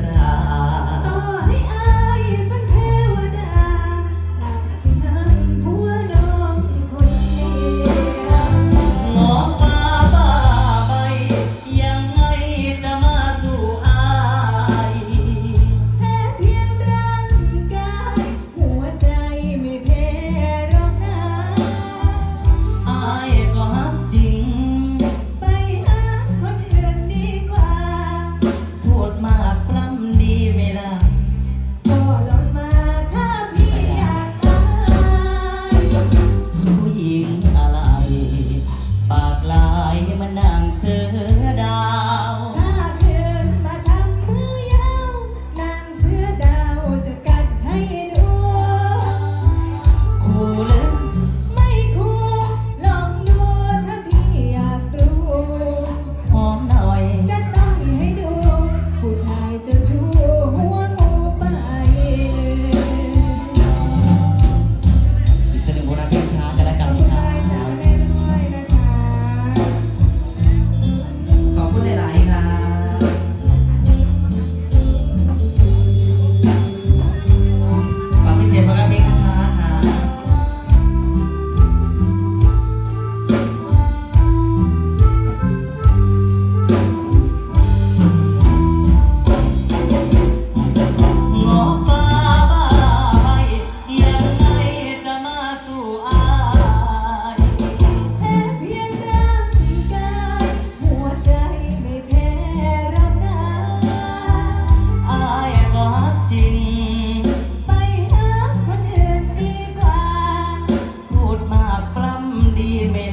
รา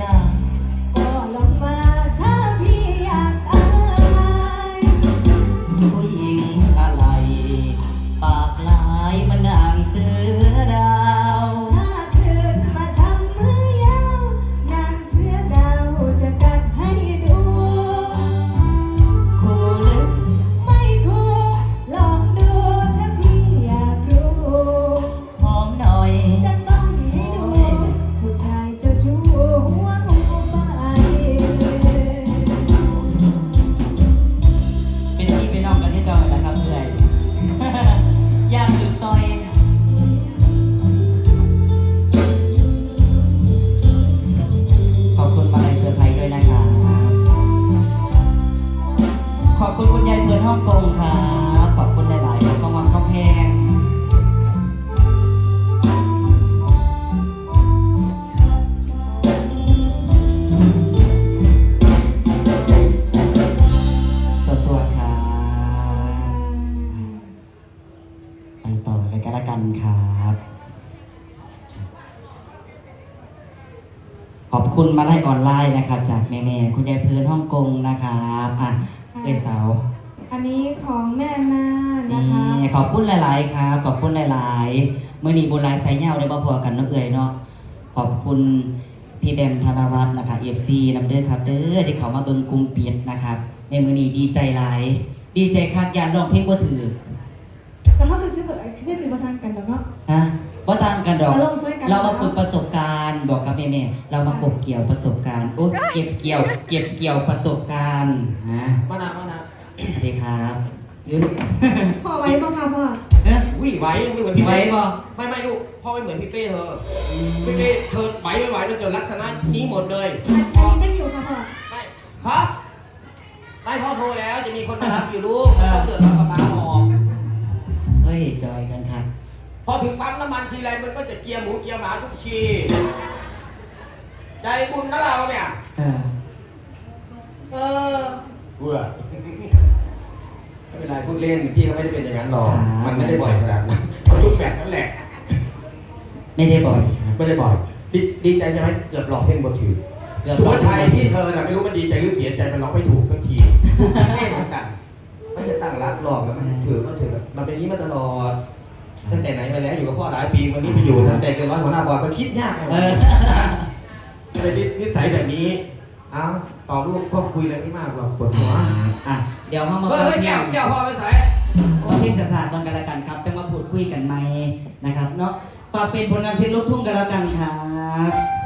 ดี คุณมาไล่ออนไลน์นะครับ จากแม่ๆคุณยายเพื่อนฮ่องกงนะครับอะเอ้ยสาวอันนี้ของแม่นานะคะนี่ขอบคุณหลาย ๆ ครับ ขอบคุณหลายๆมื่อนี้บุญหลายไซเงาได้มาพอกันเนาะเอ่ยเนาะขอบคุณพี่แบมธนวัฒน์นะคะเอฟซีนำเด้อครับเด้อที่เขามาเบิ่งกรุงเปียดนะครับ ในมือนี้ดีใจหลาย ดีใจคักยานร้องเพลงบ่ถือแต่เขาคือชื่อเปิดชื่อสิบทางกันดอกเนาะ ฮะว่าต่างกันดอกมาลองช่วยกัน เรามาฝึกประสบการณ์บอกกับแม่ๆเรามากบเกี่ยวประสบการณ์โอ้เก็บเกี่ยว เก็บเกี่ยวประสบการณ์ฮะมานาวมานาวสวัสดีครับยืนพ่อไว้ป่ะคะพ่อเอ๊ะอุ้ยไหวไม่เหมือนพี่ไว้เป้บ่ไม่ไม่ลูกพ่อไม่เหมือนพี่เป้เธอพี่เป้เธอไหวไม่ไหวแล้วเจอลักษณะนี้หมดเลยอันพ่อนี้ยังอยู่ค่ะพ่อไม่ครับไม่พ่อโทรแล้วจะมีคนมารับอยู่ลูกพ่อเกิดมากับป้าออกเฮ้ยจอยกันครับพ อถึงปั๊มน้ำมันทีไรมันก็จะเกียร์หมูเกียร์หมาทุกทีใจบุญนะเราเนี่ยเออเออเบื่อไม่เป็นไรพูดเล่นพี่ก็ไม่ได้เป็นอย่างนั้นหรอกครับมันไม่ได้บ่อยขนาดนั้นเขาทุกแฟนนั่นแหละ ไม่ได้บ่อยครับไม่ได้บ่อยดีดีใจใช่ไหมเกือบหลอกเพ่งบนถือเกือบตัวชัยที่เธอน่ะไม่รู้มันดีใจหรือเสียใจมันร้องไม่ถูกบางทีไม่เหมือนกันไม่ใช่ตั้งรักหลอกแล้วมันถือมันถือมันเป็นอย่างนี้มาตลอด ตั้งแต่ไหนมาแล้วอยู่กับพ่อหลายปีวันนี้ไปอยู่ตั้งใจเกินร้อยหัวหน้าบอลก็คิดยากนะเออเป็นนิสัยแบบนี้เอ้าตอบลูกก็คุยอะไรไม่มากหรอกปวดหัวอะเดี๋ยวเรามาเฮ้ฟังยเพลแก้วงแก้วพ่อไปใส่ว่าเพลงสถานตอนกันละกันครับ จะมาพูดคุยกันไหมนะครับเนาะฝากเป็นผลงานเพลงลูกทุ่งกันละกันครับ